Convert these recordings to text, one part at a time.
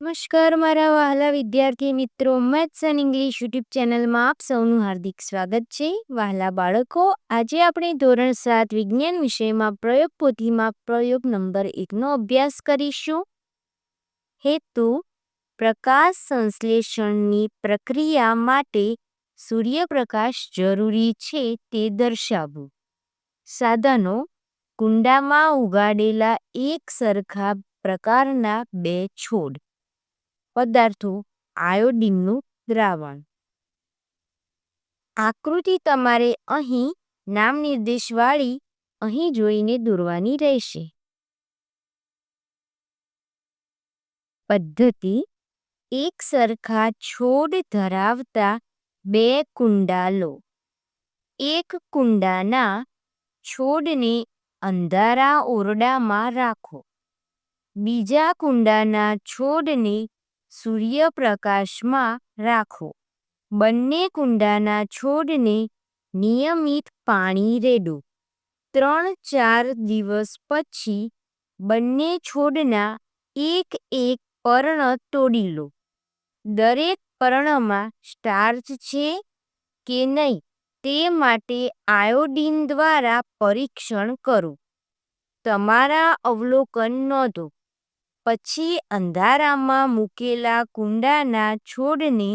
નમસ્કાર, મારા વહાલા વિદ્યાર્થી મિત્રો. મેથ્સ એન્ડ ઇંગ્લિશ યુટ્યુબ ચેનલમાં આપ સૌનું હાર્દિક સ્વાગત છે. વહાલા બાળકો, આજે આપણે ધોરણ સાત વિજ્ઞાન વિષયમાં પ્રયોગ પોથીમાં પ્રયોગ નંબર એકનો અભ્યાસ કરીશું. હેતુ, પ્રકાશ સંશ્લેષણની પ્રક્રિયા માટે સૂર્યપ્રકાશ જરૂરી છે તે દર્શાવવું. સાધનો, કુંડામાં ઉગાડેલા એક સરખા પ્રકારના બે છોડ. પદાર્થો આયોડિનનું દ્રાવણ. આકૃતિ તમારે અહીં નામ નિર્દેશવાળી અહીં જોઈને દોરવાની રહેશે. પદ્ધતિ એક સરખા છોડ ધરાવતા બે કુંડા લો. એક કુંડાના છોડને અંધારા ઓરડામાં રાખો. બીજા કુંડાના છોડને સૂર્યપ્રકાશમાં રાખો. બંને કુંડાના છોડને નિયમિત પાણી રેડો. ત્રણ ચાર દિવસ પછી બંને છોડના એક એક પર્ણ તોડી લો. દરેક પર્ણમાં સ્ટાર્ચ છે કે નહીં તે માટે આયોડિન દ્વારા પરીક્ષણ કરો. તમારા અવલોકન નોંધો. પછી અંધારામાં મૂકેલા કુંડાના છોડને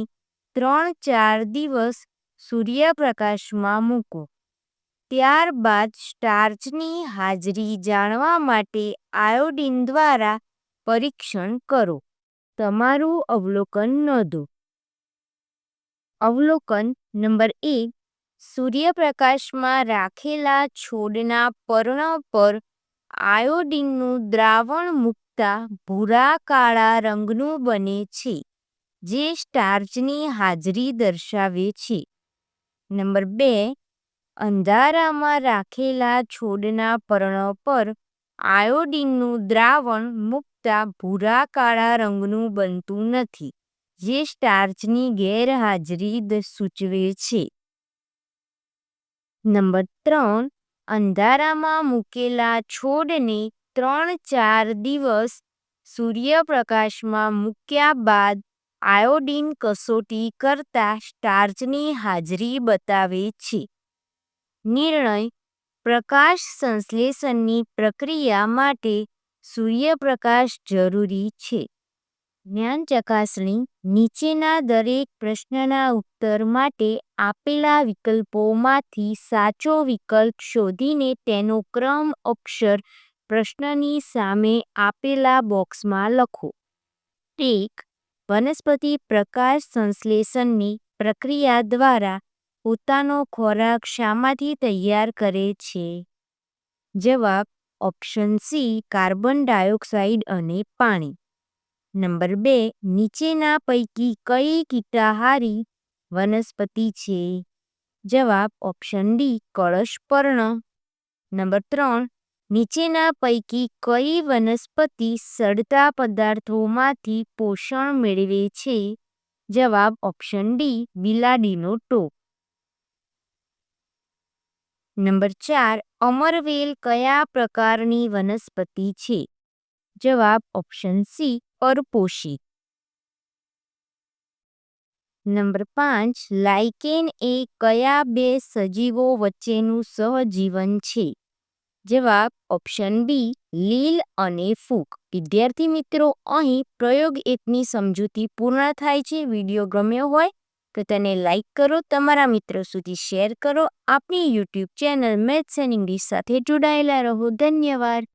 ત્રણ ચાર દિવસ સૂર્યપ્રકાશમાં મૂકો. ત્યારબાદ સ્ટાર્ચની હાજરી જાણવા માટે આયોડિન દ્વારા પરીક્ષણ કરો. તમારું અવલોકન નોંધો. અવલોકન નંબર એક, સૂર્યપ્રકાશમાં રાખેલા છોડના પર્ણ પર આયોડિનનું દ્રાવણ મૂકતા ભૂરા કાળા રંગનું બને છે, જે સ્ટાર્ચની હાજરી દર્શાવે છે. નંબર બે, અંધારામાં રાખેલા છોડના પર્ણ પર આયોડિનનું દ્રાવણ મૂકતા ભૂરા કાળા રંગનું બનતું નથી, જે સ્ટાર્ચની ગેરહાજરી સૂચવે છે. નંબર ત્રણ, અંધારામાં મૂકેલા છોડને ત્રણ ચાર દિવસ સૂર્યપ્રકાશમાં મૂક્યા બાદ આયોડિન કસોટી કરતા સ્ટાર્ચની હાજરી બતાવે છે. નિર્ણય પ્રકાશ સંશ્લેષણની પ્રક્રિયા માટે સૂર્યપ્રકાશ જરૂરી છે. જ્ઞાન ચકાસણી નીચેના દરેક પ્રશ્નના ઉત્તર માટે આપેલા વિકલ્પોમાંથી સાચો વિકલ્પ શોધીને તેનો ક્રમ અક્ષર પ્રશ્નની સામે આપેલા બોક્સમાં લખો. ટેક વનસ્પતિ પ્રકાશ સંશ્લેષણની પ્રક્રિયા દ્વારા પોતાનો ખોરાક શામાંથી તૈયાર કરે છે. જવાબ, ઓપ્શન સી, કાર્બન ડાયોક્સાઇડ અને પાણી. નંબર બે, નીચેના પૈકી કઈ કીટાહારી વનસ્પતિ છે? જવાબ, ઓપ્શન ડી, કળશ પર્ણ. નંબર ત્રણ નીચેના પૈકી કઈ વનસ્પતિ સડતા પદાર્થોમાંથી પોષણ મેળવે છે? જવાબ ઓપ્શન ડી, બિલાડીનો ટોપ. નંબર ચાર, અમરવેલ કયા પ્રકારની વનસ્પતિ છે? જવાબ ઓપ્શન સી પરપોષી નંબર પાંચ, લાઇકેન એ કયા બે સજીવો વચ્ચેનું સહજીવન છે? જવાબ ઓપ્શન બી, લીલ અને ફૂગ વિદ્યાર્થી મિત્રો, અહીં પ્રયોગ એકની સમજૂતી પૂર્ણ થાય છે. વીડિયો ગમ્યો હોય તો તેને લાઈક કરો, તમારા મિત્રો સુધી શેર કરો. આપણી YouTube channel maths and English સાથે જોડાયેલા રહો. ધન્યવાદ.